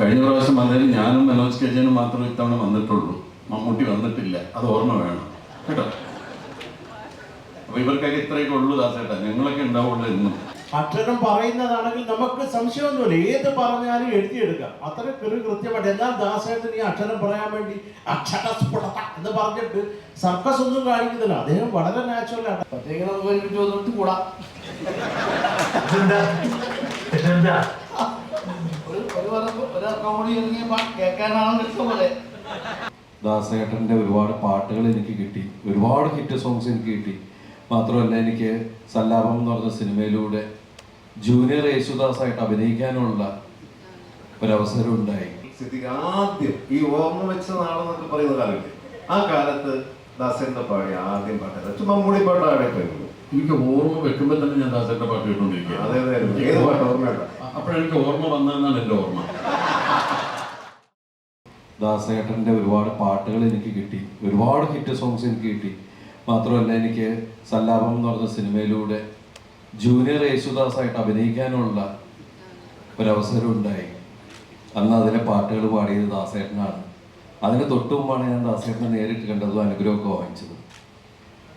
കഴിഞ്ഞ പ്രാവശ്യം വന്നതിൽ ഞാനും മനോജ് കെജനും മാത്രം ഇത്തവണ വന്നിട്ടുള്ളൂ. മമ്മൂട്ടി വന്നിട്ടില്ല. അത് ഓർമ്മ വേണം. കേട്ടോ? അപ്പൊ ഇവർക്കൊക്കെ ഇത്രയൊക്കെ ഉള്ളൂ ദാസേട്ടാ. ഞങ്ങളൊക്കെ ഉണ്ടാവുള്ളൂ എന്നും. അക്ഷരം പറയുന്നതാണെങ്കിൽ നമുക്ക് സംശയമൊന്നുമില്ല. ഏത് പറഞ്ഞാലും എഴുതിയെടുക്കാം. അത്ര കൃ കൃത്യമായിട്ട്. എന്നാൽ ദാസേട്ടൻ ഈ അക്ഷരം പറയാൻ വേണ്ടി അക്ഷരസ്ഫുടത എന്ന് പറഞ്ഞിട്ട് സർക്കസ് ഒന്നും കാണിക്കുന്നില്ല. അദ്ദേഹം വളരെ നാച്ചുറൽ ആണ്. പ്രത്യേകിച്ച് നമുക്ക് ഒരുമിച്ച് വന്നിട്ട് കൂടാം. ദാസേട്ടന്റെ ഒരുപാട് പാട്ടുകൾ എനിക്ക് കിട്ടി. ഒരുപാട് ഹിറ്റ് സോങ്സ് എനിക്ക് കിട്ടി. മാത്രമല്ല എനിക്ക് സല്ലാപം എന്ന് പറഞ്ഞ സിനിമയിലൂടെ ജൂനിയർ യേശുദാസായിട്ട് അഭിനയിക്കാനുള്ള ഒരവസരം ഉണ്ടായി. ആദ്യം ഈ ഓർമ്മ വെച്ച നാളെന്നൊക്കെ പറയുന്ന കാലമില്ലേ ആ കാലത്ത് ദാസേന്റെ പാടി ആദ്യം പാട്ടാണ് ചുമ്മാ മൂടി പാട്ടാണ് എനിക്ക് ഓർമ്മ വെക്കുമ്പോൾ തന്നെ ഞാൻ ദാസന്റെ പാട്ട് കേട്ടോണ്ടിരിക്കുക അതെ അതെ ഏത് പാട്ട് ഓർമ്മയുണ്ട? അപ്പോഴെനിക്ക് ഓർമ്മ വന്നതെന്നാണ് എന്റെ ഓർമ്മ. ദാസേട്ടന്റെ ഒരുപാട് പാട്ടുകൾ എനിക്ക് കിട്ടി. ഒരുപാട് ഹിറ്റ് സോങ്സ് എനിക്ക് കിട്ടി. മാത്രമല്ല എനിക്ക് സല്ലാപം എന്ന് പറഞ്ഞ സിനിമയിലൂടെ ജൂനിയർ യേശുദാസായിട്ട് അഭിനയിക്കാനുള്ള ഒരവസരം ഉണ്ടായി. അന്ന് അതിലെ പാട്ടുകൾ പാടിയത് ദാസേട്ടനാണ്. അതിന് തൊട്ടു മുമ്പാണ് ഞാൻ ദാസേട്ടനെ നേരിട്ട് കണ്ടതും അനുഗ്രഹമൊക്കെ വാങ്ങിച്ചത്.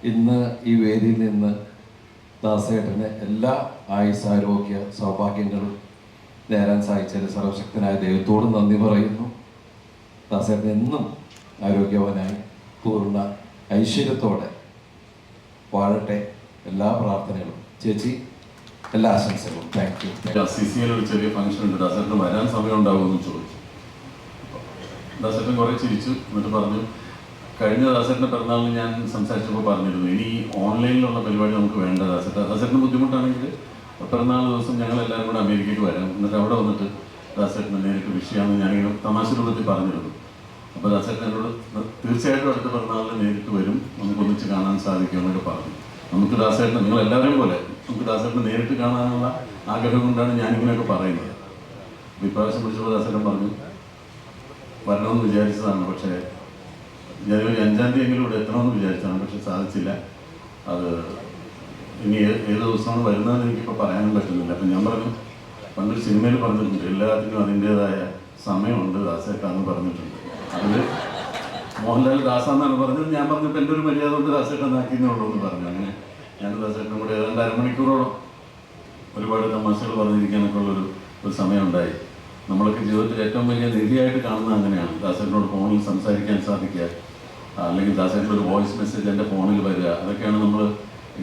ഇന്ന് ഈ വേദിയിൽ നിന്ന് ദാസേട്ടന് എല്ലാ ആയുസാരോഗ്യ സൗഭാഗ്യങ്ങളും നേരാൻ സഹായിച്ചതിന് സർവശക്തനായ ദൈവത്തോട് നന്ദി പറയുന്നു. ദാസേട്ടൻ എന്നും ആരോഗ്യവാനായി പൂർണ ഐശ്വര്യത്തോടെ വാഴട്ടെ. എല്ലാ പ്രാർത്ഥനകളും. ചേച്ചി എല്ലാ ആശംസകളും. താങ്ക് യു സി സി ഒരു ചെറിയ ഫംഗ്ഷൻ ഉണ്ട്. ദാസേട്ടന് വരാൻ സമയം ഉണ്ടാകുമെന്ന് ചോദിച്ചു. ദാസേട്ടൻ കുറേ ചിരിച്ചു. എന്നിട്ട് പറഞ്ഞു കഴിഞ്ഞ ദാസേട്ടന്റെ പിറന്നാളിന് ഞാൻ സംസാരിച്ചപ്പോൾ പറഞ്ഞിരുന്നു ഇനി ഓൺലൈനിലുള്ള പരിപാടി നമുക്ക് വേണ്ട ദാസേട്ട. ദാസേട്ടന് ബുദ്ധിമുട്ടാണെങ്കിൽ പിറന്നാൾ ദിവസം ഞങ്ങൾ എല്ലാവരും കൂടെ അമേരിക്കയ്ക്ക് വരാം. എന്നിട്ട് അവിടെ വന്നിട്ട് ദാസേട്ടനെ നേരിട്ട് വിഷയമാണെന്ന് ഞാനിങ്ങനെ തമാശ രൂപത്തിൽ പറഞ്ഞിരുന്നു. അപ്പോൾ ദാസേട്ടൻ എന്നോട് തീർച്ചയായിട്ടും അടുത്ത പിറന്നാളിൽ നേരിട്ട് വരും. നമുക്ക് ഒന്നിച്ച് കാണാൻ സാധിക്കുമെന്നൊക്കെ പറഞ്ഞു. നമുക്ക് ദാസേട്ടനെ നിങ്ങൾ എല്ലാവരും പോലെ നമുക്ക് ദാസേട്ടനെ നേരിട്ട് കാണാനുള്ള ആഗ്രഹം കൊണ്ടാണ് ഞാനിങ്ങനെയൊക്കെ പറയുന്നത്. ഇപ്രാവശ്യം വിളിച്ചപ്പോൾ ദാസേട്ടൻ പറഞ്ഞു വരണമെന്ന് വിചാരിച്ചതാണ് പക്ഷേ ജനുവരി അഞ്ചാം തീയതി എങ്കിലും ഇവിടെ എത്തണമെന്ന് വിചാരിച്ചാണ് പക്ഷെ സാധിച്ചില്ല. അത് ഇനി ഏത് ദിവസമാണ് വരുന്നതെന്ന് എനിക്കിപ്പോൾ പറയാനും പറ്റുന്നില്ല. അപ്പം ഞാൻ പറഞ്ഞു പണ്ടൊരു സിനിമയിൽ പറഞ്ഞിട്ടുണ്ട് എല്ലാത്തിനും അതിന്റെതായ സമയമുണ്ട് ദാസേട്ടാന്ന് പറഞ്ഞിട്ടുണ്ട്. അതിൽ മോഹൻലാൽ ദാസാന്നാണ് പറഞ്ഞത്. ഞാൻ പറഞ്ഞപ്പോൾ എന്റെ ഒരു മര്യാദ കൊണ്ട് ദാസേട്ടൻ ആക്കിയെന്നേ ഉള്ളൂ എന്ന് പറഞ്ഞു. അങ്ങനെ ഞാൻ ദാസേട്ടനും കൂടെ ഏതാണ്ട് അരമണിക്കൂറോളം ഒരുപാട് തമാശകൾ പറഞ്ഞിരിക്കാനൊക്കെ ഉള്ളൊരു ഒരു സമയമുണ്ടായി. നമ്മളൊക്കെ ജീവിതത്തിൽ ഏറ്റവും വലിയ നിധിയായിട്ട് കാണുന്നത് അങ്ങനെയാണ്. ദാസേട്ടനോട് ഫോണിൽ സംസാരിക്കാൻ സാധിക്കുക അല്ലെങ്കിൽ ദാസേട്ട് ഒരു വോയിസ് മെസ്സേജ് എന്റെ ഫോണിൽ വരിക. അതൊക്കെയാണ് നമ്മൾ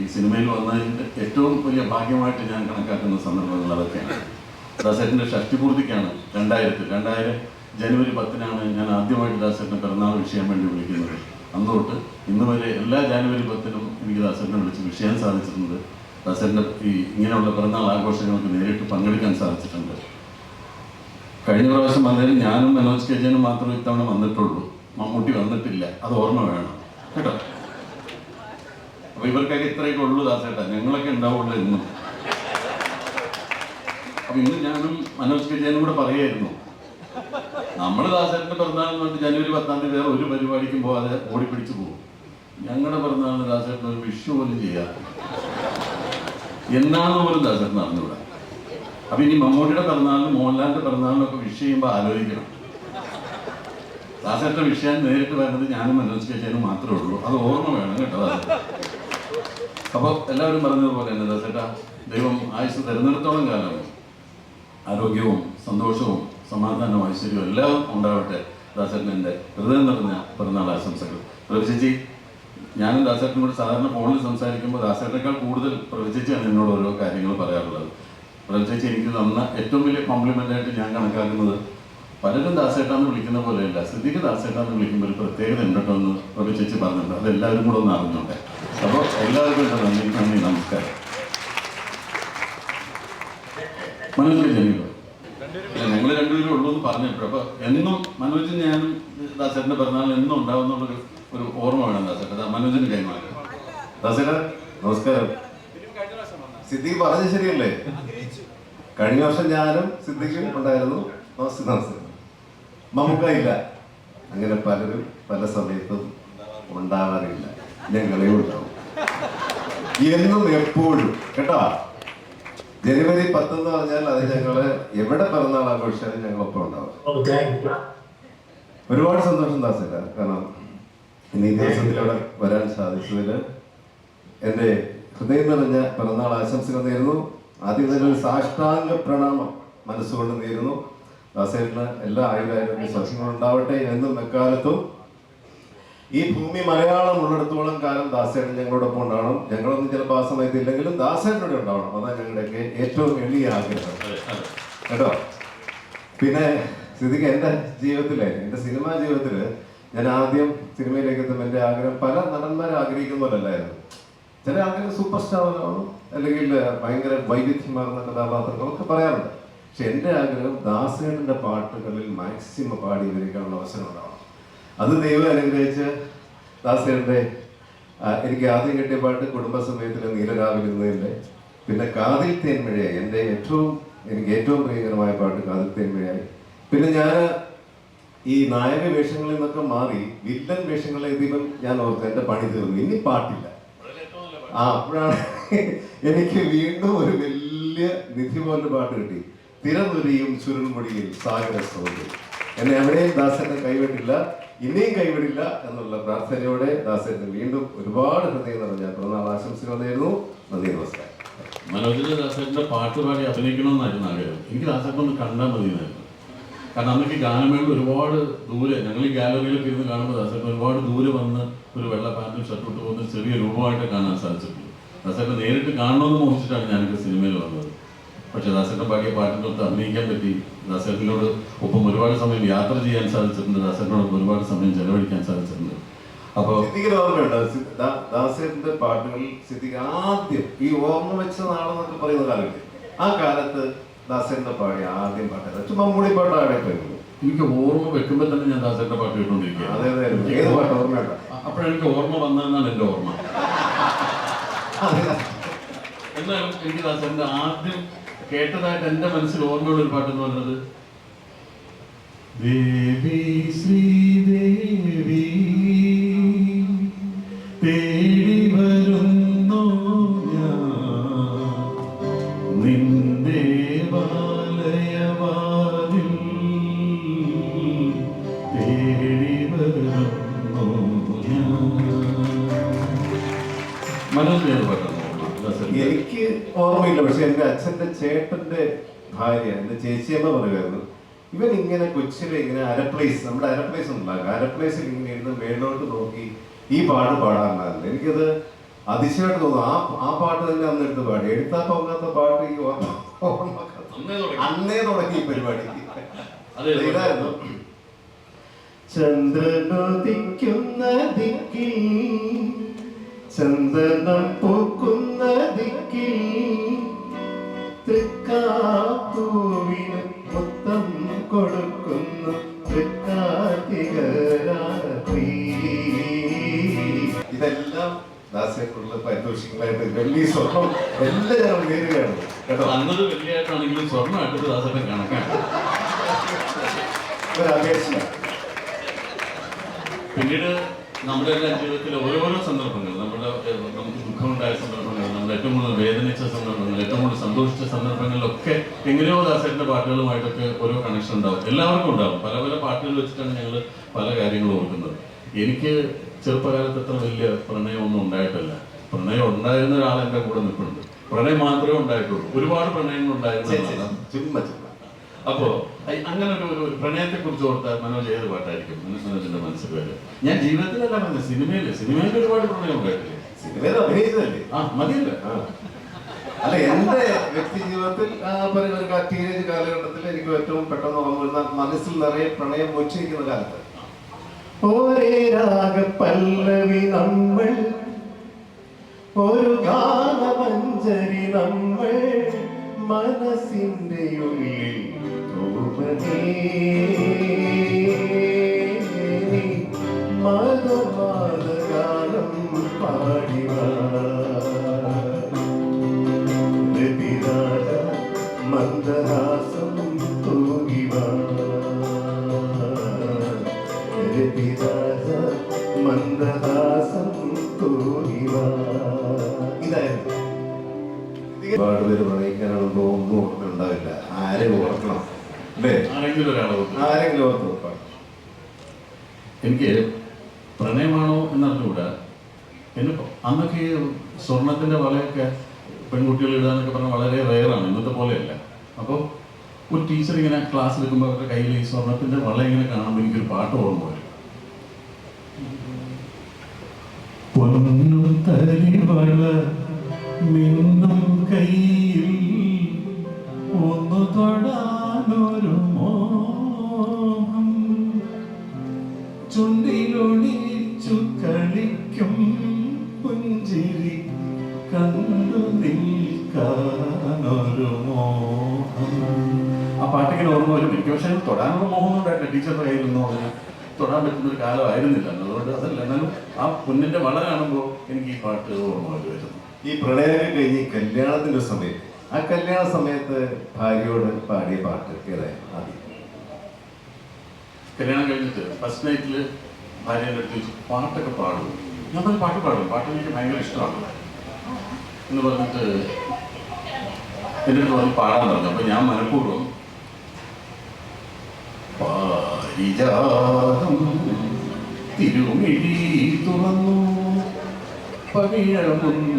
ഈ സിനിമയിൽ വന്നതിന്റെ ഏറ്റവും വലിയ ഭാഗ്യമായിട്ട് ഞാൻ കണക്കാക്കുന്ന സന്ദർഭങ്ങൾ അതൊക്കെയാണ്. ദാസേട്ടന്റെ ഷഷ്ടിപൂർത്തിക്കാണ് രണ്ടായിരത്തി രണ്ടായിരം ജനുവരി പത്തിനാണ് ഞാൻ ആദ്യമായിട്ട് ദാസേട്ടനെ പിറന്നാൾ വിഷയം വേണ്ടി വിളിക്കുന്നത്. അന്ന് തൊട്ട് ഇന്ന് വരെ എല്ലാ ജനുവരി പത്തിനും എനിക്ക് ദാസേട്ടനെ വിളിച്ച് വിഷയം സാധിച്ചിട്ടുണ്ട്. ദാസേട്ടന്റെ ഈ ഇങ്ങനെയുള്ള പിറന്നാൾ ആഘോഷങ്ങൾക്ക് നേരിട്ട് പങ്കെടുക്കാൻ സാധിച്ചിട്ടുണ്ട്. കഴിഞ്ഞ പ്രാവശ്യം വന്നതിൽ ഞാനും മനോജ് കെ ജനും മാത്രമേ ഇത്തവണ വന്നിട്ടുള്ളൂ. മമ്മൂട്ടി വന്നിട്ടില്ല. അത് ഓർമ്മ വേണം. കേട്ടോ? അപ്പൊ ഇവർക്കൊക്കെ ഇത്രയൊക്കെ ഉള്ളൂ ദാസേട്ടാ. ഞങ്ങളൊക്കെ ഉണ്ടാവുള്ളൂ ഇന്നും. അപ്പൊ ഇന്ന് ഞാനും മനോജ് വിജയനും കൂടെ പറയായിരുന്നു. നമ്മൾ ദാസേട്ടന്റെ പിറന്നാളെന്ന് പറഞ്ഞിട്ട് ജനുവരി പത്താം തീയതി വേറെ ഒരു പരിപാടിക്കും ഓടി ഓടിപ്പിടിച്ചു പോകും. ഞങ്ങളുടെ പിറന്നാളിന് ദാസേട്ടൻ ഒരു വിഷു പോലും ചെയ്യാം. എന്നാണെന്ന് പോലും ദാസേട്ടൻ അറിഞ്ഞുകൂടാ. അപ്പൊ ഇനി മമ്മൂട്ടിയുടെ പിറന്നാളിനും മോഹൻലാലിന്റെ പിറന്നാളിനും ഒക്കെ വിഷ് ചെയ്യുമ്പോൾ ആലോചിക്കണം. ദാസേട്ട വിഷയം നേരിട്ട് വരുന്നത് ഞാനും മനോജ് ചേച്ചനും മാത്രമേ ഉള്ളൂ. അത് ഓർമ്മ വേണം കേട്ടോ അപ്പോൾ എല്ലാവരും പറഞ്ഞതുപോലെ തന്നെ ദാസേട്ട ദൈവം ആയുസ് തിരഞ്ഞെടുത്തോളം കാലം ആരോഗ്യവും സന്തോഷവും സമാധാനവും ഐശ്വര്യവും എല്ലാം ഉണ്ടാവട്ടെ ദാസേട്ടന്റെ ഹൃദയം നിറഞ്ഞ പിറന്നാൾ ആശംസകൾ. പ്രവചിച്ചി ഞാനും ദാസേട്ടനും കൂടെ സാധാരണ ഫോണിൽ സംസാരിക്കുമ്പോൾ ദാസേട്ടനേക്കാൾ കൂടുതൽ പ്രവചിച്ചാണ് എന്നോട് ഓരോ കാര്യങ്ങൾ പറയാറുള്ളത്. പ്രവചിച്ച് എനിക്ക് തന്ന ഏറ്റവും വലിയ കോംപ്ലിമെന്റായിട്ട് ഞാൻ കണക്കാക്കുന്നത് പലരും ദാസേട്ടാന്ന് വിളിക്കുന്ന പോലെയല്ല. സിദ്ദിഖ് ദാസേട്ടാന്ന് വിളിക്കുമ്പോൾ ഒരു പ്രത്യേകത ഉണ്ടെന്ന് ഒരു ചേച്ചി പറഞ്ഞിട്ടുണ്ട്. അതെല്ലാവരും കൂടെ ഒന്ന് അറിഞ്ഞോട്ടെ. അപ്പോൾ എല്ലാവർക്കും നന്ദി. നന്ദി. നമസ്കാരം. മനോജ് ഞങ്ങൾ രണ്ടുപേരും ഉള്ളൂ എന്ന് പറഞ്ഞിട്ടു അപ്പൊ എന്നും മനോജും ഞാനും ദാസേട്ടന്റെ പിറന്നാൾ എന്നും ഉണ്ടാവുന്നുള്ളൊരു ഒരു ഓർമ്മ വേണം ദാസേട്ട മനോജിന് കൈമാറുക ദാസേട്ട നമസ്കാരം. സിദ്ദിഖ് പറഞ്ഞത് ശരിയല്ലേ? കഴിഞ്ഞ വർഷം ഞാനും സിദ്ദിഖും ഉണ്ടായിരുന്നു. നമസ്തേ നമസ്തേ മമ്മൂക്ക ഇല്ല അങ്ങനെ പലരും പല സമയത്തും ഉണ്ടാവാറില്ല. ഞങ്ങളെ ഉണ്ടാവും. എന്നും എപ്പോഴും. കേട്ടോ? ജനുവരി പത്തെന്ന് പറഞ്ഞാൽ അത് ഞങ്ങൾ എവിടെ പിറന്നാൾ ആഘോഷിച്ചാലും ഞങ്ങളൊപ്പം ഉണ്ടാവും. ഒരുപാട് സന്തോഷം ദാസില്ല കാരണം ഇനി ദിവസത്തിലൂടെ വരാൻ സാധിച്ചതിൽ എന്റെ ഹൃദയം നിറഞ്ഞ പിറന്നാൾ ആശംസകൾ നേരുന്നു. ആദ്യം തന്നെ ഒരു സാഷ്ടാംഗ പ്രണാമം മനസ്സുകൊണ്ട് നേരുന്നു. ദാസേട്ടന് എല്ലാ ആയുരാരോഗ്യ സസ്യങ്ങളും ഉണ്ടാവട്ടെ എന്നും എക്കാലത്തും. ഈ ഭൂമി മലയാളം ഉള്ളിടത്തോളം കാലം ദാസേട്ടൻ ഞങ്ങളോടൊപ്പം ഉണ്ടാവണം. ഞങ്ങളൊന്നും ചിലപ്പോൾ ആ സമയത്ത് ഇല്ലെങ്കിലും ദാസേട്ടനോട് ഉണ്ടാവണം. അതാണ് ഞങ്ങളുടെയൊക്കെ ഏറ്റവും വലിയ ആഗ്രഹം. കേട്ടോ? പിന്നെ സ്ഥിതിക്ക് എന്റെ ജീവിതത്തിലെ എന്റെ സിനിമാ ജീവിതത്തിൽ ഞാൻ ആദ്യം സിനിമയിലേക്ക് എത്തുമ്പോൾ എന്റെ ആഗ്രഹം പല നടന്മാരെ ആഗ്രഹിക്കുന്ന പോലല്ലായിരുന്നു ചില ആൾക്കാർ സൂപ്പർ സ്റ്റാർ ആവണം അല്ലെങ്കിൽ ഭയങ്കര വൈവിധ്യമാർന്ന കഥാപാത്രങ്ങളൊക്കെ പറയാറുണ്ട്. പക്ഷെ എന്റെ ആഗ്രഹം ദാസേട്ടന്റെ പാട്ടുകളിൽ മാക്സിമം പാടി ഇവരിക്കാനുള്ള അവസരം ഉണ്ടാവണം. അത് ദൈവം അനുഗ്രഹിച്ച് ദാസേട്ടന്റെ എനിക്ക് ആദ്യം കിട്ടിയ പാട്ട് കുടുംബസമയത്തിലെ നീലരാവിലിരുന്നതിന്റെ പിന്നെ കാതിൽ തേന്മഴയായി എന്റെ ഏറ്റവും എനിക്ക് ഏറ്റവും പ്രിയകരമായ പാട്ട് കാതിൽ തേന്മഴയായി പിന്നെ ഞാൻ ഈ നായക വേഷങ്ങളിൽ നിന്നൊക്കെ മാറി വില്ലൻ വേഷങ്ങളെ എത്തിയപ്പം ഞാൻ ഓർത്തു എന്റെ പണി തീർന്നു. ഇനി പാട്ടില്ല. ആ അപ്പോഴാണ് എനിക്ക് വീണ്ടും ഒരു വലിയ നിധി പോലെ പാട്ട് കിട്ടി. തിരനുരിയും ചുരുൾമുടിയിൽ സാഗര സൗന്ദര്യം എന്നെ എവിടെയും ദാസനെ കൈവിടില്ല ഇനിയും കൈവിടില്ല എന്നുള്ള പ്രാർത്ഥനയോടെ ദാസന് വീണ്ടും ഒരുപാട് ഹൃദയം നിറഞ്ഞ പിറന്നാൾ ആശംസകൾ നേരുന്നു. നന്ദി നമസ്കാരം. മനോജിന്റെ ദാസേട്ടന്റെ പാട്ട് പാടി അഭിനയിക്കണമെന്നായിരുന്നു ആഗ്രഹം. എനിക്ക് ദാസേട്ടൻ ഒന്ന് കണ്ടാൽ മതിയെന്നായിരുന്നു കാരണം അന്നൊക്കെ ഗാനമേള ഒരുപാട് ദൂരെ ഞങ്ങൾ ഈ ഗാലറിയിലൊക്കെ ഇരുന്ന് കാണുമ്പോൾ ദാസേട്ടൻ ഒരുപാട് ദൂരെ വന്ന് ഒരു വെള്ള പാന്റും ഷർട്ടും ഇട്ട് പോകുന്ന ചെറിയ രൂപമായിട്ട് കാണാൻ സാധിച്ചിട്ടുള്ളൂ ദാസേട്ടൻ നേരിട്ട് കാണണമെന്ന് മോഹിച്ചിട്ടാണ് ഞാനൊക്കെ സിനിമയിൽ വന്നത്. പക്ഷെ ദാസേട്ടൻ പാടിയ പാട്ടിനൊത്ത് അഭിനയിക്കാൻ പറ്റി. ദാസേട്ടനോട് ഒപ്പം ഒരുപാട് സമയം യാത്ര ചെയ്യാൻ സാധിച്ചിട്ടുണ്ട്. ദാസേട്ടനോടൊപ്പം ഒരുപാട് സമയം ചെലവഴിക്കാൻ സാധിച്ചിട്ടുണ്ട്. അപ്പോൾ സിദ്ദിഖിന് ഓർമ്മയുണ്ട്. ദാസേട്ടന്റെ പാട്ടുകളിൽ സിദ്ദിഖ് ആദ്യം ഈ ഓർമ്മ വെച്ച നാളെന്നൊക്കെ പറയുന്ന കാലത്ത് ആ കാലത്ത് ദാസേട്ടന്റെ പാടി ആദ്യം പാട്ട് ചുമ്മാ മൂടി പാട്ട് ആടേക്കായിരുന്നു എനിക്ക് ഓർമ്മ വെക്കുമ്പോൾ തന്നെ ഞാൻ ദാസന്റെ പാട്ട് അതെ അതെ ഏത് പാട്ട്? ഓർമ്മയുണ്ടോ? അപ്പോഴെനിക്ക് ഓർമ്മ വന്നതെന്നാണ് എന്റെ ഓർമ്മ. എന്നാലും എനിക്ക് ദാസന്റെ ആദ്യം കേട്ടതായിട്ട് എന്റെ മനസ്സിൽ ഓർമ്മയുള്ള ഒരു പാട്ട് എന്ന് പറയുന്നത് ദേവി ശ്രീദേവി ഓർമ്മയില്ല പക്ഷെ എന്റെ അച്ഛന്റെ ചേട്ടന്റെ ഭാര്യ എന്റെ ചേച്ചിയമ്മ പറയുമായിരുന്നു ഇവൻ ഇങ്ങനെ കൊച്ചിലെ ഇങ്ങനെ അരപ്ലേസ് നമ്മുടെ അരപ്ലേസ് ഉണ്ടാകും അരപ്ലേസിൽ ഇങ്ങനെ ഇരുന്ന് മേളോട്ട് നോക്കി ഈ പാട്ട് പാടാറുണ്ടായിരുന്നു എനിക്കത് അതിശയമായിട്ട് തോന്നുന്നു. ആ ആ പാട്ട് തന്നെ അന്ന് എടുത്ത് പാടി. എഴുത്താ പോകാത്ത പാട്ട് ഈ അന്നേ തുടങ്ങി. പരിപാടി. ചന്ദ്രനോദിക്കുന്ന ദിക്കിൽ ചന്ദനം പൂക്കുന്ന ദിക്കിൽ തൃക്കാപ്പൂവിന് മുത്തം കൊടുക്കുന്നു തൃക്കാർത്തികരാത്രി. ഇതെല്ലാം ദാസേക്കുള്ള പാരിതോഷികളായിട്ട് വെള്ളി സ്വർണം എല്ലാം ഞാൻ നേരുകയാണ് കേട്ടോ അന്നത് വെള്ളിയായിട്ടാണെങ്കിലും സ്വർണമായിട്ട് ദാസത്തെ കണക്കാണ്. ഒരു അപേക്ഷ പിന്നീട് നമ്മുടെ എല്ലാ ജീവിതത്തിലെ ഓരോരോ സന്ദർഭങ്ങൾ നമ്മുടെ നമുക്ക് ദുഃഖമുണ്ടായ സന്ദർഭങ്ങൾ നമ്മൾ ഏറ്റവും കൂടുതൽ വേദനിച്ച സന്ദർഭങ്ങൾ ഏറ്റവും കൂടുതൽ സന്തോഷിച്ച സന്ദർഭങ്ങളിലൊക്കെ എങ്ങനെയോ ദാസേട്ടന്റെ പാട്ടുകളുമായിട്ടൊക്കെ ഓരോ കണക്ഷൻ ഉണ്ടാവും. എല്ലാവർക്കും ഉണ്ടാവും. പല പല പാട്ടുകൾ വെച്ചിട്ടാണ് ഞങ്ങൾ പല കാര്യങ്ങളും ഓർക്കുന്നത്. എനിക്ക് ചെറുപ്പകാലത്ത് അത്ര വലിയ പ്രണയമൊന്നും ഉണ്ടായിട്ടില്ല. പ്രണയം ഉണ്ടായിരുന്ന ഒരാൾ എന്റെ കൂടെ നിൽക്കുന്നുണ്ട് പ്രണയം മാത്രമേ ഉണ്ടായിട്ടുള്ളൂ. ഒരുപാട് പ്രണയങ്ങൾ ഉണ്ടായിരുന്നു ചുമ്മാ ചുമ്മാ. അപ്പോ അങ്ങനെ ഒരു ഒരു പ്രണയത്തെ കുറിച്ച് ഓർത്ത മനോജ് ഏത് പാട്ടായിരിക്കും? മനോജിന്റെ മനസ്സിൽ വരും. ഞാൻ ജീവിതത്തിലല്ല പറഞ്ഞത് സിനിമയിൽ സിനിമയിൽ ഒരുപാട് പ്രണയം ഉണ്ടായിട്ടില്ലേ? സിനിമയിൽ അഭിനയിച്ചതല്ലേ? ആ മതിയല്ല. അല്ല എന്റെ വ്യക്തി ജീവിതത്തിൽ ടീനേജ് കാലഘട്ടത്തിൽ എനിക്ക് ഏറ്റവും പെട്ടെന്ന് ഓർമ്മ വരുന്ന മനസ്സിൽ നിറയെ പ്രണയം മുച്ചിരിക്കുന്ന കാലത്ത്. ഒരേ രാഗ പല്ലവി നമ്മൾ ഒരു ഗാനമഞ്ജരി നമ്മൾ മനസ്സിന്റെ ഉള്ളിൽ മധുമാതഗാനം പാടിവാ രതിരാജ മന്ദഹാസം തൂകിവാ. രതിരാജ മന്ദഹാസം തൂകിവാ ഇതായിരുന്നു. ഒരുപാട് പേര് പ്രണയിക്കാനുള്ള ഒന്നും ഓർമ്മയുണ്ടാവില്ല ആരെ ഓർക്കണം? ആരെങ്കിലും ഒരാൾ ആരെങ്കിലും ഓർത്ത് എനിക്ക് പ്രണയമാണോ എന്നറിഞ്ഞുകൂടാ. എന്നെ അന്നൊക്കെ ഈ സ്വർണത്തിന്റെ വളയൊക്കെ പെൺകുട്ടികൾ ഇടാന്നൊക്കെ പറഞ്ഞാൽ വളരെ റെയറാണ് ഇന്നത്തെ പോലെയല്ല. അപ്പോൾ ഒരു ടീച്ചർ ഇങ്ങനെ ക്ലാസ് എടുക്കുമ്പോൾ അവരുടെ കയ്യിൽ ഈ സ്വർണത്തിന്റെ വള ഇങ്ങനെ കാണുമ്പോൾ എനിക്കൊരു പാട്ട് ഓർമ്മ വരും. പൊന്നു തരിവള മിന്നും കയ്യിൽ ഒന്നു തൊടാനൊരു മോഹം? ചുണ്ടിലൊളിച്ചു കളിക്കും പുഞ്ചിരി കണ്ടു നിൽക്കാനൊരു മോഹം. ആ പാട്ടിങ്ങനെ ഓർമ്മ വരും. എനിക്ക് പക്ഷേ തൊടാനുള്ള തൊടാൻ പറ്റുന്ന ഒരു കാലമായിരുന്നില്ല. അതുകൊണ്ട് ആ പൊന്നിന്റെ വള കാണുമ്പോൾ എനിക്ക് ഈ പാട്ട് ഓർമ്മ വരുമായിരുന്നു. ഈ പ്രണയമൊക്കെ കഴിഞ്ഞ് കല്യാണത്തിന്റെ സമയത്ത് ആ കല്യാണ സമയത്ത് ഭാര്യയോട് പാടിയ പാട്ട് ഏതായിരുന്നു ആദ്യം. കല്യാണം കഴിഞ്ഞിട്ട് ഫസ്റ്റ് നൈറ്റിൽ ഭാര്യയുടെ അടുത്ത് പാട്ടൊക്കെ പാടും. ഞാൻ പറഞ്ഞു പാട്ട് പാടും. പാട്ട് എനിക്ക് ഭയങ്കര ഇഷ്ടമാണ്. എന്ന് പറഞ്ഞിട്ട് എന്റെ അടുത്ത് പറഞ്ഞ് പാടാൻ പറഞ്ഞു. അപ്പൊ ഞാൻ മനഃപൂർവം തിരുമിഴി തുറന്നു പവിഴമുന്തി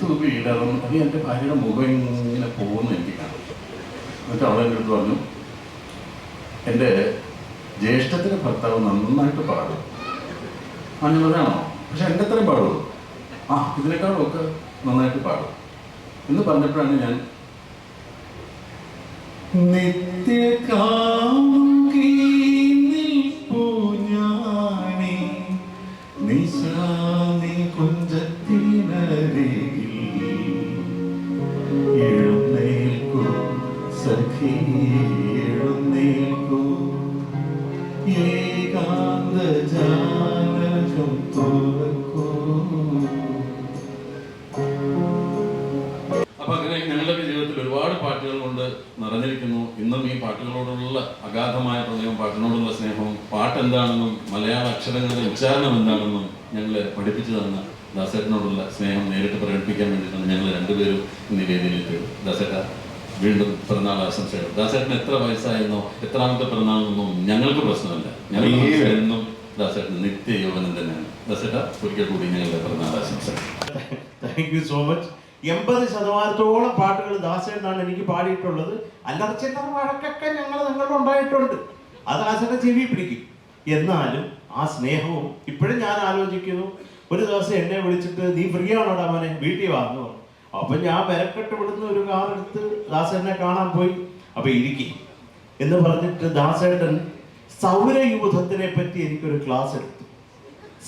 പൂത്തുവിടർന്നു അത് എന്റെ ഭാര്യയുടെ മുഖം ഇങ്ങനെ പോകുന്നു എനിക്ക് കാണും. എന്നിട്ട് അവളെ അടുത്ത് പറഞ്ഞു എന്റെ ജ്യേഷ്ഠത്തിന്റെ ഭർത്താവ് നന്നായിട്ട് പാടും. പറയാണോ പക്ഷെ എന്റെ അത്രയും പാടുള്ളൂ. ആ ഇതിനേക്കാളും ഒക്കെ നന്നായിട്ട് പാടും. എന്ന് പറഞ്ഞപ്പോഴാണ് ഞാൻ നിത്യകാമുകി പാട്ടുകളോടുള്ള അഗാധമായ പ്രണയവും പാട്ടിനോടുള്ള സ്നേഹവും പാട്ട് എന്താണെന്നും മലയാള അക്ഷരങ്ങളുടെ ഉച്ചാരണം എന്താണെന്നും ഞങ്ങളെ പഠിപ്പിച്ചു തന്ന ദാസേട്ടനോടുള്ള സ്നേഹം നേരിട്ട് പ്രകടിപ്പിക്കാൻ വേണ്ടിയിട്ടാണ് ഞങ്ങൾ രണ്ടുപേരും ഇന്ന് വേദിയിലേക്ക് ദാസേട്ട വീണ്ടും പിറന്നാൾ ആശംസകൾ. ദാസേട്ടന് എത്ര വയസ്സായിരുന്നോ എത്രാമത്തെ പിറന്നാളെന്നൊന്നും ഞങ്ങൾക്ക് പ്രശ്നമല്ല. ഞങ്ങൾ എന്നും ദാസേട്ടന് നിത്യ യൗവനം തന്നെയാണ് ദാസേട്ട ഒരിക്കൽ കൂടി ഞങ്ങളുടെ പിറന്നാൾ ആശംസകൾ. താങ്ക് യു സോ മച്ച് എൺപത് ശതമാനത്തോളം പാട്ടുകൾ ദാസേട്ടനാണ് എനിക്ക് പാടിയിട്ടുള്ളത്. അല്ലാതെ ചില വഴക്കൊക്കെ ഞങ്ങൾ നിങ്ങളുടെ ഉണ്ടായിട്ടുണ്ട്. അത് ദാസന്റെ ചെവി പിടിക്കും. എന്നാലും ആ സ്നേഹവും ഇപ്പോഴും ഞാൻ ആലോചിക്കുന്നു. ഒരു ദിവസം എന്നെ വിളിച്ചിട്ട് നീ ഫ്രീ ആണോടാ മോനെ? വീട്ടിൽ വന്നു അപ്പൊ ഞാൻ വിലക്കെട്ട് വിടുന്ന ഒരു കാർ എടുത്ത് ദാസേട്ടനെ കാണാൻ പോയി. അപ്പൊ ഇരിക്കും എന്ന് പറഞ്ഞിട്ട് ദാസേട്ടൻ സൗരയൂഥത്തിനെ പറ്റി എനിക്കൊരു ക്ലാസ് എടുത്തു.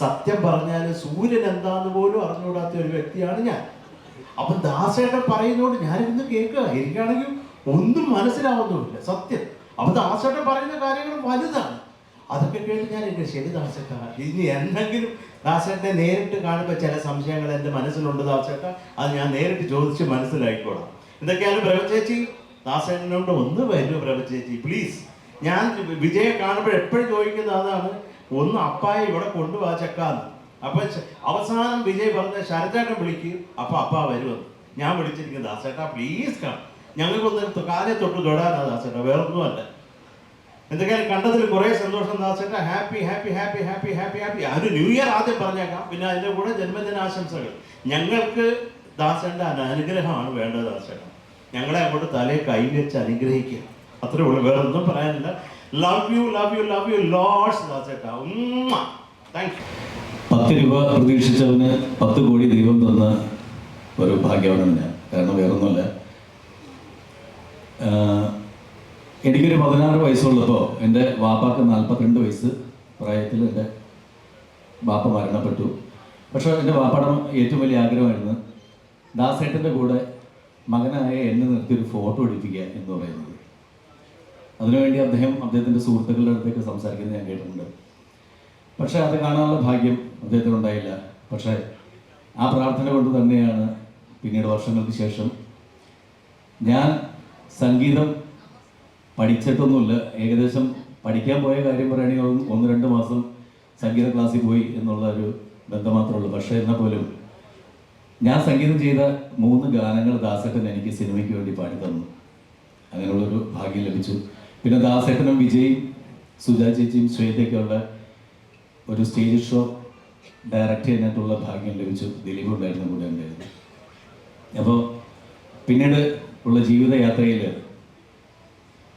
സത്യം പറഞ്ഞാൽ സൂര്യൻ എന്താന്ന് പോലും അറിഞ്ഞുകൂടാത്ത ഒരു വ്യക്തിയാണ് ഞാൻ. അപ്പൊ ദാസേട്ടൻ പറയുന്നതുകൊണ്ട് ഞാനിരുന്ന് കേൾക്കുക. എനിക്കാണെങ്കിൽ ഒന്നും മനസ്സിലാവുന്നുമില്ല സത്യം. അപ്പൊ ദാസേട്ടൻ പറയുന്ന കാര്യങ്ങൾ വലുതാണ്. അതൊക്കെ കേട്ട് ഞാൻ എന്റെ ശരി ദാസേട്ട ഇനി എന്തെങ്കിലും ദാസേട്ടനെ നേരിട്ട് കാണുമ്പോൾ ചില സംശയങ്ങൾ എന്റെ മനസ്സിലുണ്ട് ദാസേട്ട അത് ഞാൻ നേരിട്ട് ചോദിച്ച് മനസ്സിലാക്കിക്കോളാം. എന്തൊക്കെയാണ് പ്രവചേച്ചി ദാസേട്ടനോട് ഒന്ന് വരൂ പ്രവചേച്ചി പ്ലീസ്. ഞാൻ വിജയെ കാണുമ്പോൾ എപ്പോഴും ചോദിക്കുന്ന അതാണ് ഒന്ന് അപ്പായ ഇവിടെ കൊണ്ടുപോവാ ചെക്കാന്ന്. അപ്പൊ അവസാനം വിജയ് പറഞ്ഞ ശരചേട്ടൻ വിളിക്ക്. അപ്പൊ അപ്പ വരുമെന്ന്. ഞാൻ വിളിച്ചിരിക്കുന്നത് ദാസേട്ടാ പ്ലീസ് കം ഞങ്ങൾക്കൊന്ന് കാലെ തൊട്ട് തൊടാനാ ദാസേട്ടാ. വേറൊന്നും അല്ല എന്തൊക്കെയാലും കണ്ടതിൽ കുറേ സന്തോഷം ദാസേട്ടാ. Happy happy happy happy happy happy ഒരു ന്യൂ ഇയർ ആദ്യം പറഞ്ഞേക്കാം. പിന്നെ അതിന്റെ കൂടെ ജന്മദിനാശംസകൾ. ഞങ്ങൾക്ക് ദാസേട്ട അനുഗ്രഹമാണ് വേണ്ടത് ദാസേട്ട. ഞങ്ങളെ അങ്ങോട്ട് തലയെ കൈവച്ച് അനുഗ്രഹിക്കുക. അത്രേ ഉള്ളൂ. വേറെ ഒന്നും പറയാനില്ല. Love you love you love you loads ദാസേട്ട. ഉമ്മ. താങ്ക് യു പത്ത് രൂപ പ്രതീക്ഷിച്ചവന് പത്ത് കോടി ദൈവം തന്ന ഒരു ഭാഗ്യവാനാണ് ഞാൻ. കാരണം വേറൊന്നുമല്ല. എനിക്കൊരു പതിനാറ് വയസ്സുള്ളപ്പോൾ എന്റെ വാപ്പാക്ക് നാൽപ്പത്തിരണ്ട് വയസ്സ്. പ്രായത്തിൽ എന്റെ വാപ്പ മരണപ്പെട്ടു. പക്ഷേ എന്റെ വാപ്പയുടെ ഏറ്റവും വലിയ ആഗ്രഹമായിരുന്നു ദാസേട്ടന്റെ കൂടെ മകനായ എന്നെ നിർത്തി ഒരു ഫോട്ടോ എടുപ്പിക്കുക എന്ന് പറയുന്നത്. അതിനുവേണ്ടി അദ്ദേഹം അദ്ദേഹത്തിന്റെ സുഹൃത്തുക്കളുടെ അടുത്തേക്ക് സംസാരിക്കുന്നത് ഞാൻ കേട്ടിട്ടുണ്ട്. പക്ഷേ അത് കാണാനുള്ള ഭാഗ്യം അദ്ദേഹത്തിന് ഉണ്ടായില്ല. പക്ഷേ ആ പ്രാർത്ഥന കൊണ്ട് തന്നെയാണ് പിന്നീട് വർഷങ്ങൾക്ക് ശേഷം ഞാൻ സംഗീതം പഠിച്ചിട്ടൊന്നുമില്ല. ഏകദേശം പഠിക്കാൻ പോയ കാര്യം പറയുകയാണെങ്കിൽ ഒന്ന് രണ്ട് മാസം സംഗീത ക്ലാസ്സിൽ പോയി എന്നുള്ള ഒരു ബന്ധം മാത്രമേ ഉള്ളൂ. പക്ഷേ എന്നാൽ പോലും ഞാൻ സംഗീതം ചെയ്ത മൂന്ന് ഗാനങ്ങൾ ദാസേട്ടൻ എനിക്ക് സിനിമയ്ക്ക് വേണ്ടി പാടി തന്നു. അങ്ങനെയുള്ളൊരു ഭാഗ്യം ലഭിച്ചു. പിന്നെ ദാസേട്ടനും വിജയും സുജാ ചേച്ചിയും ശ്വേതയൊക്കെയുള്ള ഒരു സ്റ്റേജ് ഷോ ഡയറക്റ്റ് ചെയ്യാനായിട്ടുള്ള ഭാഗ്യം ലഭിച്ചു. ദിലീപ് ഉണ്ടായിരുന്നു കൂടെ ഉണ്ടായിരുന്നു. അപ്പോൾ പിന്നീട് ഉള്ള ജീവിതയാത്രയിൽ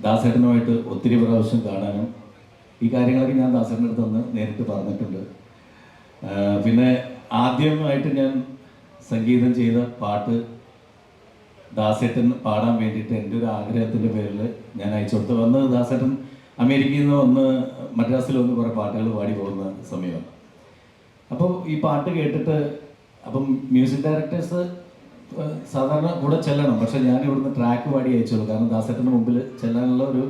ദാസേട്ടനുമായിട്ട് ഒത്തിരി പ്രാവശ്യം കാണാനും ഈ കാര്യങ്ങളൊക്കെ ഞാൻ ദാസേട്ടന്റെ അടുത്ത് നിന്ന് നേരിട്ട് പറഞ്ഞിട്ടുണ്ട്. പിന്നെ ആദ്യമായിട്ട് ഞാൻ സംഗീതം ചെയ്ത പാട്ട് ദാസേട്ടൻ പാടാൻ വേണ്ടിയിട്ട് എന്റെ ഒരു ആഗ്രഹത്തിന്റെ പേരിൽ ഞാൻ അയച്ചു കൊടുത്തു. വന്ന് ദാസേട്ടൻ അമേരിക്കയിൽ നിന്ന് വന്ന് മദ്രാസിൽ വന്ന് കുറേ പാട്ടുകൾ പാടി പോകുന്ന സമയമാണ്. അപ്പോൾ ഈ പാട്ട് കേട്ടിട്ട് അപ്പം മ്യൂസിക് ഡയറക്ടേഴ്സ് സാധാരണ കൂടെ ചെല്ലണം. പക്ഷെ ഞാൻ ഇവിടുന്ന് ട്രാക്ക് പാടി അയച്ചോളൂ കാരണം ദാസേട്ടന്റെ മുമ്പിൽ ചെല്ലാനുള്ള ഒരു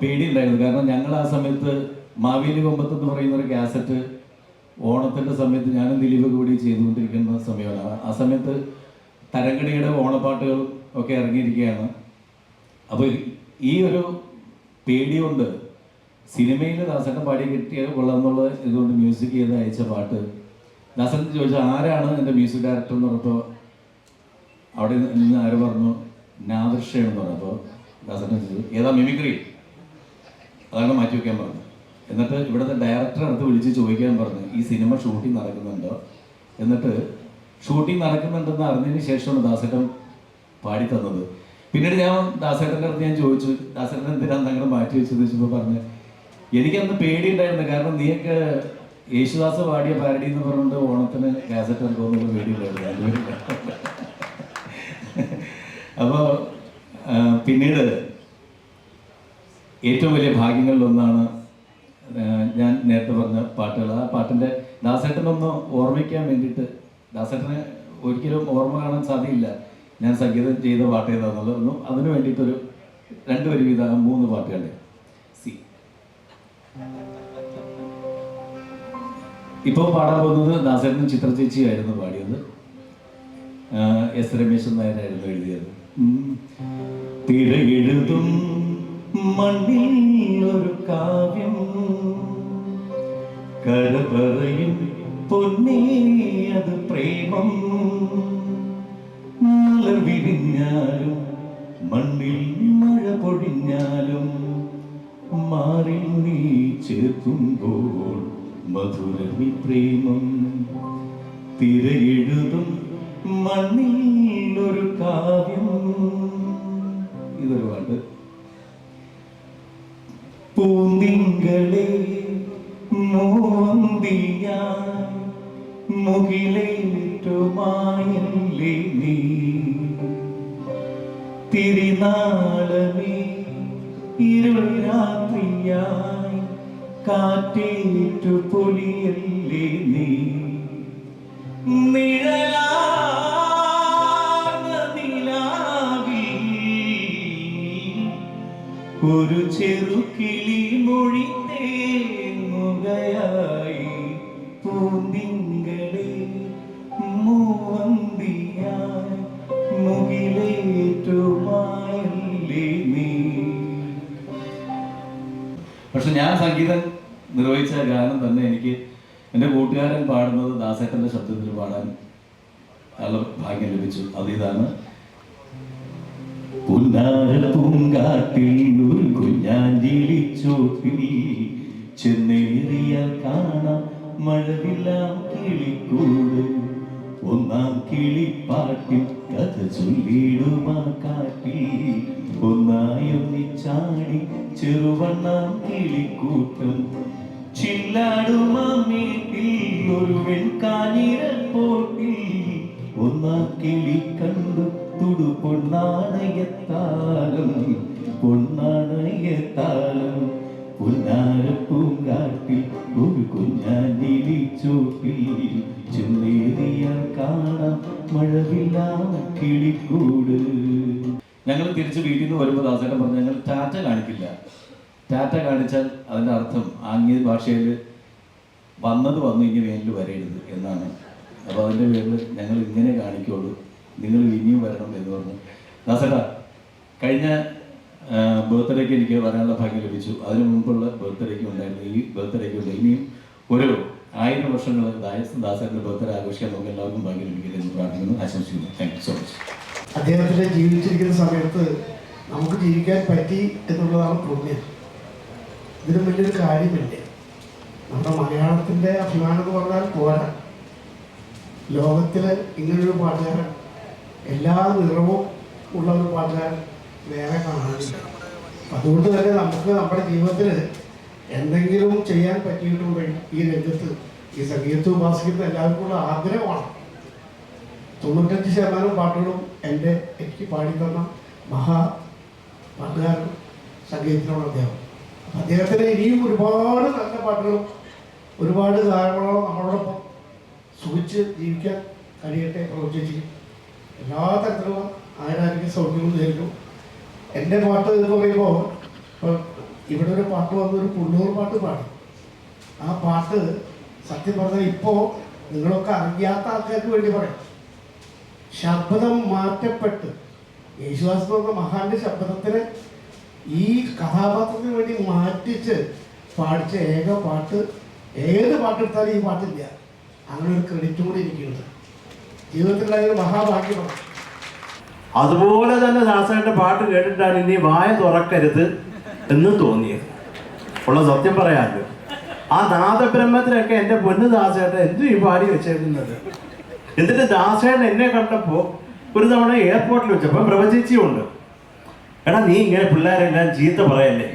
പേടി ഉണ്ടായിരുന്നു കാരണം ഞങ്ങൾ ആ സമയത്ത് മാവേലി കൊമ്പത്ത് എന്ന് പറയുന്ന ഒരു കാസറ്റ് ഓണത്തിന്റെ സമയത്ത് ഞാനും ദിലീപ് കൂടി ചെയ്തുകൊണ്ടിരിക്കുന്ന സമയമാണ്. ആ സമയത്ത് തരങ്കടിയുടെ ഓണപ്പാട്ടുകൾ ഒക്കെ ഇറങ്ങിയിരിക്കുകയാണ്. അപ്പോൾ ഈ ഒരു പേടി കൊണ്ട് സിനിമയിൽ ദാസന്റെ പാടി കിട്ടിയ കൊള്ളാന്നുള്ള ഇതുകൊണ്ട് മ്യൂസിക് ചെയ്ത് അയച്ച പാട്ട്. ദാസൻ ചോദിച്ചാൽ ആരാണ് എന്റെ മ്യൂസിക് ഡയറക്ടർ എന്ന് പറഞ്ഞപ്പോൾ അവിടെ നിന്ന് ആര് പറഞ്ഞു? നാദർഷയെന്ന് പറഞ്ഞു പറഞ്ഞപ്പോൾ ദാസൻ ചോദിച്ചു ഏതാ മിമിക്രി അതാണ് മാറ്റി വെക്കാൻ പറഞ്ഞു എന്നിട്ട് ഇവിടുത്തെ ഡയറക്ടറെ അടുത്ത് വിളിച്ച് ചോദിക്കാൻ പറഞ്ഞു ഈ സിനിമ ഷൂട്ടിംഗ് നടക്കുന്നുണ്ടോ? എന്നിട്ട് ഷൂട്ടിംഗ് നടക്കുന്നുണ്ടെന്ന് അറിഞ്ഞതിന് ശേഷമാണ് ദാസേട്ടൻ പാടി തന്നത്. പിന്നീട് ഞാൻ ദാസേട്ടന്റെ അടുത്ത് ഞാൻ ചോദിച്ചു ദാസേട്ടൻ എന്തിനാണ് അങ്ങനെ മാറ്റി വെച്ചത്? ചോദിച്ചപ്പോൾ പറഞ്ഞു എനിക്കന്ന് പേടിയുണ്ടായിരുന്നു. കാരണം നീയൊക്കെ യേശുദാസ് പാടിയ പാരഡി എന്ന് പറഞ്ഞുകൊണ്ട് ഓണത്തിന് കാസറ്റ് ഇറക്കുമെന്നുള്ള പേടിയുണ്ടായിരുന്നു രണ്ടുപേരും അപ്പോൾ പിന്നീട് ഏറ്റവും വലിയ ഭാഗ്യങ്ങളിലൊന്നാണ് ഞാൻ നേരത്തെ പറഞ്ഞ പാട്ടുകൾ. ആ പാട്ടിന്റെ ദാസേട്ടനൊന്ന് ഓർമ്മിക്കാൻ വേണ്ടിയിട്ട് ദാസേട്ടനെ ഒരിക്കലും ഓർമ്മ കാണാൻ സാധ്യയില്ല ഞാൻ സംഗീതം ചെയ്ത പാട്ട് ഏതാണെന്നുള്ളതൊന്നും അതിനു വേണ്ടിയിട്ടൊരു രണ്ട് വരി വീത മൂന്ന് പാട്ടുകളുടെ സി. ഇപ്പോൾ പാടാൻ പോകുന്നത് ദാസേട്ടനും ചിത്ര ചേച്ചിയായിരുന്നു പാടിയത്. എസ് രമേശൻ നായരായിരുന്നു എഴുതിയത്. തിരയെഴുതും മണ്ണിൽ ഒരു കാവ്യം. പറയും പൊന്നേ അത് പ്രേമം. വിരിഞ്ഞാലും മണ്ണിൽ മഴ പൊഴിഞ്ഞാലും മാറി നീ ചേർക്കുമ്പോൾ മധുരമി പ്രേമം. തിരയെഴുതും മണ്ണിൽ ഒരു കാവ്യം. ഇതൊരു പാട്ട്. പൂന്തിങ്കളെ മോന്തിയ മുകിലേറ്റുമായല്ലേ നീ? തിരുനാളമേ ഇരുൾ രാത്രിയായി കാറ്റേറ്റു പൊലിയല്ലേ നീ? ഒരു ചെറുകിളി മൊഴി തേങ്ങുകയായി പൂന്തിങ്കളെ ഞാൻ സംഗീതം നിർവഹിച്ച ഗാനം തന്നെ എനിക്ക് എന്റെ കൂട്ടുകാരൻ പാടുന്നത് ദാസേട്ടന്റെ ശബ്ദത്തിൽ പാടാൻ നല്ല ഭാഗ്യം ലഭിച്ചു. അത് ഇതാണ്. പൂങ്കാട്ടിൽ ഒരു കുഞ്ഞാഞ്ചിലിച്ചോട്ടിൽ ചെന്നേറിയാൽ കാണാം. മഴവില്ലാം കിളിക്കൂട്. ഒന്നാം കിളിപ്പാട്ടിൽ കഥ ചൊല്ലിടുമാ കാട്ടിൽ ഒന്നായി ഒന്നിച്ചാടി ചെറുവണ്ണാം കിളിക്കൂട്ടം. ഒരു വെൺകാഞ്ഞിരൽ പോട്ടിൽ. ഒന്നാ കിളി കണ്ടു തുടു പൊന്നാണയത്താലും പൊന്നാണയത്താലും പുന്നാര മഴവില്ലാം ഞങ്ങൾ തിരിച്ച് വീട്ടിൽ നിന്ന് വരുമ്പോൾ ദാസേട്ടൻ പറഞ്ഞു ഞങ്ങൾ ടാറ്റ കാണിക്കില്ല. ടാറ്റ കാണിച്ചാൽ അതിന്റെ അർത്ഥം ആംഗ്യ ഭാഷയിൽ വന്നത് വന്നു ഇനി വേനിൽ വരരുത് എന്നാണ്. അപ്പോൾ അതിന്റെ പേരിൽ ഞങ്ങൾ ഇങ്ങനെ കാണിക്കുള്ളൂ. നിങ്ങൾ ഇനിയും വരണം എന്ന് പറഞ്ഞു. ദാസേട്ടാ കഴിഞ്ഞ ബർത്ത്ഡേക്ക് എനിക്ക് വരാനുള്ള ഭാഗ്യം ലഭിച്ചു. അതിനു മുമ്പുള്ള ബർത്ത്ഡേക്കും ഉണ്ടായിരുന്നു. ഈ ബർത്ത്ഡേക്കും ഇനിയും ഒരു ആയിരം വർഷങ്ങൾ ദാസ് ദാസേട്ടന്റെ ബർത്ത്ഡേ ആഘോഷിക്കാൻ നമുക്ക് എല്ലാവർക്കും ഭാഗ്യം ലഭിക്കുന്നത് പ്രാർത്ഥിക്കുന്നു ആശംസിക്കുന്നു താങ്ക് യു സോ മച്ച് അദ്ദേഹത്തിന്റെ ജീവിച്ചിരിക്കുന്ന സമയത്ത് നമുക്ക് ജീവിക്കാൻ പറ്റി എന്നുള്ളതാണ് പുണ്യം. ഇതിനും വലിയൊരു കാര്യമില്ല? നമ്മുടെ മലയാളത്തിന്റെ അഭിമാനം എന്ന് പറഞ്ഞാൽ പോരാ. ലോകത്തിൽ ഇങ്ങനൊരു പാട്ടുകാരൻ എല്ലാ നിറവും ഉള്ള ഒരു പാട്ടുകാരൻ വേറെ കാണാനില്ല. അതുകൊണ്ട് തന്നെ നമുക്ക് നമ്മുടെ ജീവിതത്തിൽ എന്തെങ്കിലും ചെയ്യാൻ പറ്റിയിട്ടുണ്ടെങ്കിൽ ഈ രംഗത്ത് ഈ സംഗീതത്തെ ഉപാസിക്കുന്ന എല്ലാവർക്കും ഉള്ള ആഗ്രഹമാണ്. തൊണ്ണൂറ്റഞ്ച് ശതമാനം പാട്ടുകളും എന്റെ എനിക്ക് പാടിത്തന്ന മഹാ പാട്ടുകാരൻ സംഗീതത്തിനുള്ള അദ്ദേഹം. അദ്ദേഹത്തിന് ഇനിയും ഒരുപാട് നല്ല പാട്ടുകളും ഒരുപാട് ഗാനങ്ങളോളം നമ്മളോടൊപ്പം സുഖിച്ച് ജീവിക്കാൻ കഴിയട്ടെ പ്രവചിച്ച് എല്ലാ തരത്തിലുള്ള ആരാധിക സൗകര്യങ്ങളും നേരിടും. എന്റെ പാട്ട് എന്ന് പറയുമ്പോൾ ഇപ്പം ഇവിടെ ഒരു പാട്ട് വന്ന് ഒരു പുള്ളൂർ പാട്ട് പാടി. ആ പാട്ട് സത്യം പറഞ്ഞാൽ ഇപ്പോൾ നിങ്ങളൊക്കെ അറിയാത്ത ആൾക്കാർക്ക് വേണ്ടി പറയാം. ശബ്ദം മാറ്റപ്പെട്ട് യേശുദാസ് എന്ന മഹാന്റെ ശബ്ദത്തിന് ഈ കഥാപാത്രത്തിന് വേണ്ടി മാറ്റിച്ച് പാടിച്ച ഏക പാട്ട് ഏത് പാട്ടെടുത്താലും ഈ പാട്ടില്ല. അങ്ങനെ ഒരു ക്രെഡിറ്റും കൂടി എനിക്കുണ്ട് ജീവിതത്തിലുണ്ടായ ഒരു മഹാഭാഗ്യമാണ്. അതുപോലെ തന്നെ ദാസേട്ടന്റെ പാട്ട് കേട്ടിട്ടാണ് ഇനി വായ തുറക്കരുത് എന്ന് തോന്നിയത്. ഉള്ള സത്യം പറയാമല്ലോ. ആ നാദബ്രഹ്മത്തിലൊക്കെ എന്റെ പൊന്നു ദാസേട്ടൻ എന്തു ഈ പാടി വെച്ചേക്കുന്നത്? എന്നിട്ട് ദാസേട്ടൻ എന്നെ കണ്ടപ്പോൾ ഒരു തവണ എയർപോർട്ടിൽ വെച്ചപ്പോൾ പ്രവചിച്ചുണ്ട് എടാ നീ ഇങ്ങനെ പിള്ളേരെല്ലാം ചീത്ത പറയല്ലേ?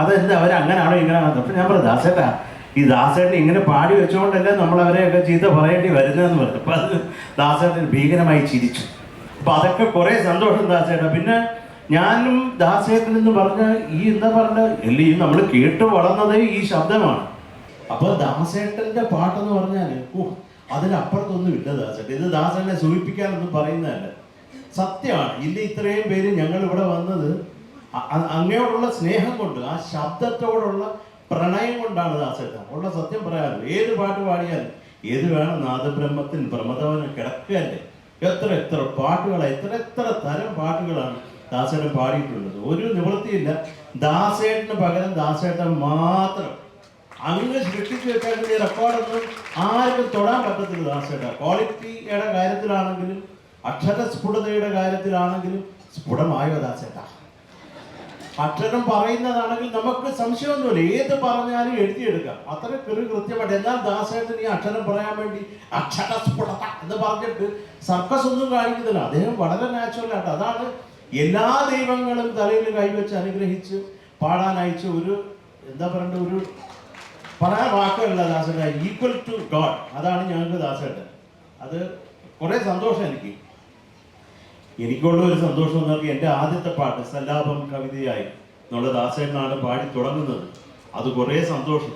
അതെന്താ അവർ അങ്ങനാണോ ഇങ്ങനെയാണോ അപ്പം ഞാൻ പറഞ്ഞു ദാസേട്ടാ ഈ ദാസേട്ടൻ ഇങ്ങനെ പാടി വെച്ചുകൊണ്ടല്ലേ നമ്മൾ അവരെയൊക്കെ ചീത്ത പറയേണ്ടി വരുന്നതെന്ന് പറഞ്ഞു. അപ്പം അത് ദാസേട്ടൻ ഭീകരമായി ചിരിച്ചു. അപ്പം അതൊക്കെ കുറേ സന്തോഷം ദാസേട്ടാ. പിന്നെ ഞാനും ദാസേട്ടൻ എന്ന് പറഞ്ഞ ഈ എന്താ പറഞ്ഞ എല്ലാം ഈ നമ്മൾ കേട്ട് വളർന്നതേ ഈ ശബ്ദമാണ്. അപ്പോൾ ദാസേട്ടന്റെ പാട്ടെന്ന് പറഞ്ഞാൽ ഓ അതിനപ്പുറത്തൊന്നും ഇല്ല ദാസൻ ഇത് ദാസനെ സൂചിപ്പിക്കാനൊന്നും പറയുന്നതല്ല. സത്യമാണ്. ഇല്ല ഇത്രയും പേര് ഞങ്ങൾ ഇവിടെ വന്നത് അങ്ങയോടുള്ള സ്നേഹം കൊണ്ട് ആ ശബ്ദത്തോടുള്ള പ്രണയം കൊണ്ടാണ് ദാസേട്ട. ഉള്ള സത്യം പറയാറ് ഏത് പാട്ട് പാടിയാലും ഏത് വേണം നാദബ്രഹ്മത്തിൽ പ്രമദവന് കിടക്കുകയല്ലേ എത്ര എത്ര പാട്ടുകൾ എത്ര എത്ര തരം പാട്ടുകളാണ് ദാസേട്ടൻ പാടിയിട്ടുള്ളത്. ഒരു നിവൃത്തിയില്ല. ദാസേട്ടന് പകരം ദാസേട്ടൻ മാത്രം അങ്ങ് സൃഷ്ടിച്ചു വെച്ചേക്കുന്ന ഈ റെക്കോർഡൊന്നും ആർക്കും തൊടാൻ പറ്റത്തില്ല ദാസേട്ട. ക്വാളിറ്റിയുടെ കാര്യത്തിലാണെങ്കിലും അക്ഷര സ്ഫുടതയുടെ കാര്യത്തിലാണെങ്കിലും സ്ഫുടമായോ ദാസേട്ട? അക്ഷരം പറയുന്നതാണെങ്കിൽ നമുക്ക് സംശയമൊന്നുമില്ല. ഏത് പറഞ്ഞാലും എഴുതിയെടുക്കാം. അത്ര കൃ കൃത്യമായിട്ട് എന്നാൽ ദാസേട്ടൻ ഈ അക്ഷരം പറയാൻ വേണ്ടി അക്ഷര സ്ഫുടത എന്ന് പറഞ്ഞിട്ട് സർക്കസ് ഒന്നും കാണിക്കുന്നില്ല. അദ്ദേഹം വളരെ നാച്ചുറൽ ആയിട്ട് അതാണ് എല്ലാ ദൈവങ്ങളും തലയിൽ കൈവച്ച് അനുഗ്രഹിച്ച് പാടാൻ അയച്ച ഒരു എന്താ പറയണ്ട ഒരു പറയാൻ വാക്കുകളില്ല ദാസേട്ട ഈക്വൽ ടു ഗോഡ് അതാണ് ഞങ്ങൾക്ക് ദാസേട്ടൻ അത് കുറേ സന്തോഷം എനിക്ക്. എനിക്കുള്ള ഒരു സന്തോഷം എന്ന് പറഞ്ഞാൽ എന്റെ ആദ്യത്തെ പാട്ട് സല്ലാപം കവിതയായി എന്നുള്ള ദാസേട്ടനാണ് പാടി തുടങ്ങുന്നത്. അത് കുറേ സന്തോഷം.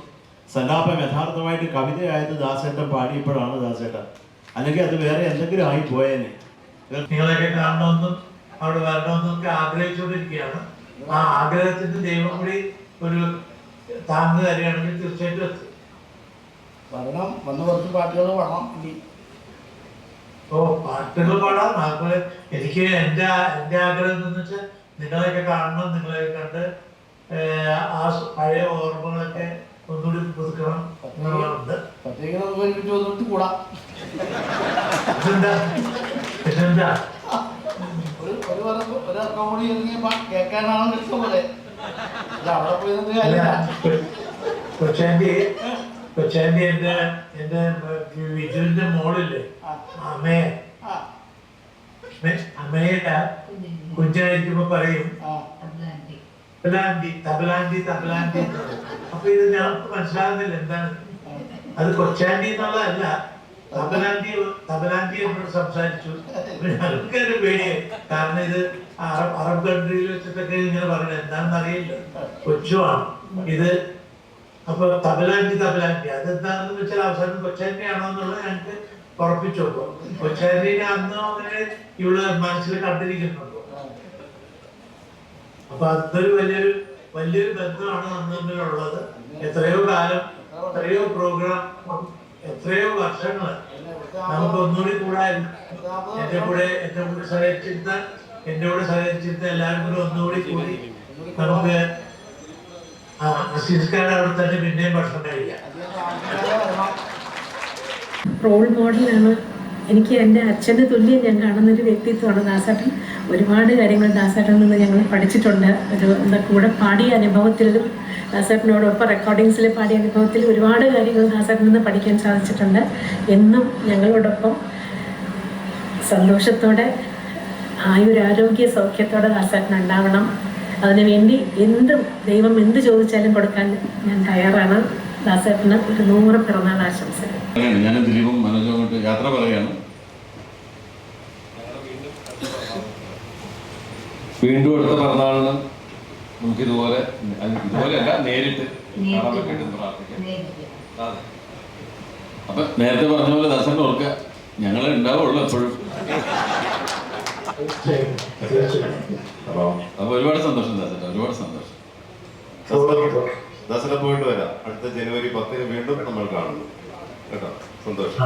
സല്ലാപം യഥാർത്ഥമായിട്ട് കവിതയായത് ദാസേട്ടൻ പാടിയപ്പോഴാണ് ദാസേട്ടൻ. അല്ലെങ്കിൽ അത് വേറെ എന്തെങ്കിലും ആയി പോയേനെ. നിങ്ങളെയൊക്കെ കാണണമെന്നും അവിടെ വരണമെന്നും ഒക്കെ ആഗ്രഹിച്ചുകൊണ്ടിരിക്കുകയാണ്. ആ ആഗ്രഹത്തിന്റെ ദൈവം കൂടി ഒരു താങ്ങ് തരികയാണെങ്കിൽ തീർച്ചയായിട്ടും എത്തും. വരണം. വന്ന് കുറച്ച് പാട്ടുകൾ വേണം ഇനി. ഓ പാട്ടുകൾ പാടാം അതുപോലെ എനിക്ക് എന്റെ എന്റെ ആഗ്രഹം എന്ന് വെച്ചാൽ നിങ്ങളെയൊക്കെ കാണണം നിങ്ങളെയൊക്കെ കണ്ട് ആ പഴയ ഓർമ്മകളൊക്കെ ഒന്നുകൂടി പുതുക്കണം എന്നുള്ളതുണ്ട് പത്തേക്ക് നമുക്ക് ഒരുമിച്ച് കൂടാം. ഇതെന്താ? ഒരു ഒരു ഒരു ഇറക്കം കൂടി ഇറങ്ങിയ പാട്ട് കേൾക്കാനാണ് ഇഷ്ടം പോലെ. കൊച്ചാന്റി കൊച്ചാന്റി എന്റെ എന്റെ വിജുവിന്റെ മോളില്ലേ? ആ. അമ്മയെ. അമ്മയുടെ കുഞ്ഞായിരിക്കുമ്പോ പറയും എന്ന് പറയും. അപ്പൊ ഇത് ഞങ്ങൾക്ക് മനസ്സിലാകുന്നില്ല എന്താണ്. അത് കൊച്ചാണ്ടി എന്നുള്ളതല്ല തബലാന്റി തബലാന്റി എന്നോട് സംസാരിച്ചു. പേടിയായി. കാരണം ഇത് അറബ് കൺട്രിയിൽ വെച്ചിട്ടൊക്കെ ഇങ്ങനെ പറയുന്നത് എന്താണെന്ന് അറിയില്ല കൊച്ചുമാണ് ഇത് അപ്പൊ തബലാന്റി തബലാന്റി. അതെന്താണെന്ന് വെച്ചാൽ അവസാനം കൊച്ചാന്റി ആണോ എന്നുള്ളത് ഞങ്ങൾക്ക് ഉറപ്പിച്ചു കൊച്ചാന്റിനെ അന്ന് അങ്ങനെ ഇവിടെ മനസ്സിൽ കണ്ടിരിക്കുന്നുണ്ടോ. അപ്പൊ അതൊരു വലിയൊരു വലിയൊരു ബന്ധമാണ് അന്ന് തമ്മിലുള്ളത്. എത്രയോ കാലം എത്രയോ പ്രോഗ്രാം എത്രയോ വർഷങ്ങൾ നമുക്ക് ഒന്നുകൂടി കൂടായിരുന്നു എന്റെ കൂടെ എന്റെ കൂടെ സഹകരിച്ചിരുന്ന എന്റെ കൂടെ സഹകരിച്ചിരുന്ന എല്ലാവരും കൂടെ ഒന്നുകൂടി കൂടി നമുക്ക് റോൾ മോഡലാണ് എനിക്ക് എന്റെ അച്ഛന്റെ തുല്യം ഞാൻ കാണുന്നൊരു വ്യക്തിത്വമാണ് ദാസേട്ടൻ. ഒരുപാട് കാര്യങ്ങൾ ദാസേട്ടനിൽ നിന്ന് ഞങ്ങൾ പഠിച്ചിട്ടുണ്ട്. ഒരു എന്താ കൂടെ പാടിയ അനുഭവത്തിലും ദാസേട്ടനോടൊപ്പം റെക്കോർഡിങ്സിൽ പാടിയ അനുഭവത്തിൽ ഒരുപാട് കാര്യങ്ങൾ ദാസേട്ടനിൽ നിന്ന് പഠിക്കാൻ സാധിച്ചിട്ടുണ്ട്. എന്നും ഞങ്ങളോടൊപ്പം സന്തോഷത്തോടെ ആയുരാരോഗ്യ സൗഖ്യത്തോടെ ദാസേട്ടൻ ഉണ്ടാവണം. അതിനുവേണ്ടി എന്തും ദൈവം എന്ത് ചോദിച്ചാലും കൊടുക്കാൻ ഞാൻ തയ്യാറാണ്. ദാസേട്ടന് ഒരു നൂറ് പിറന്നാൾ ആശംസകൾ. ഞാൻ ദിലീപും മനോജും അങ്ങോട്ട് യാത്ര പറയാണ് വീണ്ടും അടുത്ത പിറന്നാളിന് നമുക്ക് ഇതുപോലെ അല്ല, ഇതുപോലെയല്ല നേരിട്ട് കാണാൻ പ്രാർത്ഥിക്കാം. അപ്പൊ നേരത്തെ പറഞ്ഞ പോലെ ദാസന്റെ ഓർക്കുക. ഞങ്ങൾ ഉണ്ടാവുള്ളൂ എപ്പോഴും. അപ്പൊ ഒരുപാട് സന്തോഷം ദാസേട്ട ഒരുപാട് സന്തോഷം. ദസറ പോയിട്ട് വരാം. അടുത്ത ജനുവരി പത്തിന് വീണ്ടും നമ്മൾ കാണുന്നു കേട്ടോ? സന്തോഷം.